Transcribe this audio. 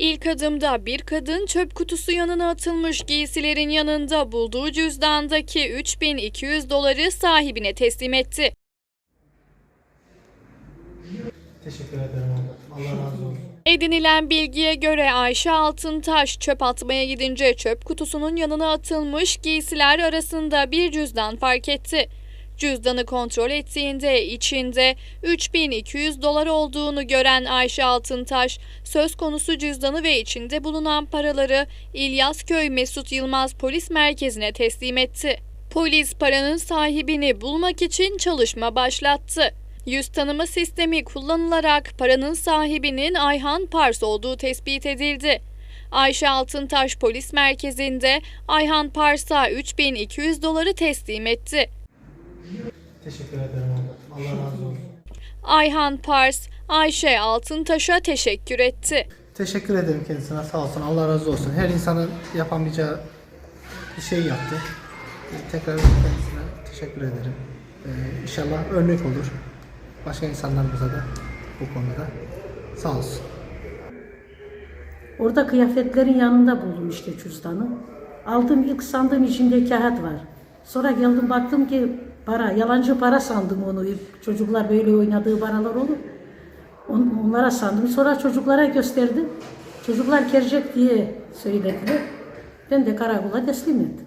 İlk adımda bir kadın çöp kutusu yanına atılmış giysilerin yanında bulduğu cüzdandaki 3200 doları sahibine teslim etti. Teşekkür ederim abla. Allah razı olsun. Edinilen bilgiye göre Ayşe Altıntaş çöp atmaya gidince çöp kutusunun yanına atılmış giysiler arasında bir cüzdan fark etti. Cüzdanı kontrol ettiğinde içinde 3200 dolar olduğunu gören Ayşe Altıntaş, söz konusu cüzdanı ve içinde bulunan paraları İlyasköy Mesut Yılmaz Polis Merkezi'ne teslim etti. Polis paranın sahibini bulmak için çalışma başlattı. Yüz tanıma sistemi kullanılarak paranın sahibinin Ayhan Pars olduğu tespit edildi. Ayşe Altıntaş Polis Merkezi'nde Ayhan Pars'a 3200 doları teslim etti. Teşekkür ederim abla. Allah razı olsun. Ayhan Pars, Ayşe Altıntaş'a teşekkür etti. Teşekkür ederim kendisine sağ olsun. Allah razı olsun. Her insanın yapamayacağı bir şey yaptı. Tekrar kendisine teşekkür ederim. Ee, inşallah örnek olur. Başka insanlarımıza da bu konuda. Sağ olsun. Orada kıyafetlerin yanında buldum işte cüzdanı. Aldım ilk sandığım içinde kağıt var. Sonra geldim baktım ki para, yalancı para sandım onu. Çocuklar böyle oynadığı paralar olur. On- Onlara sandım. Sonra çocuklara gösterdim. Çocuklar gelecek diye söylediler. Ben de karakola teslim ettim.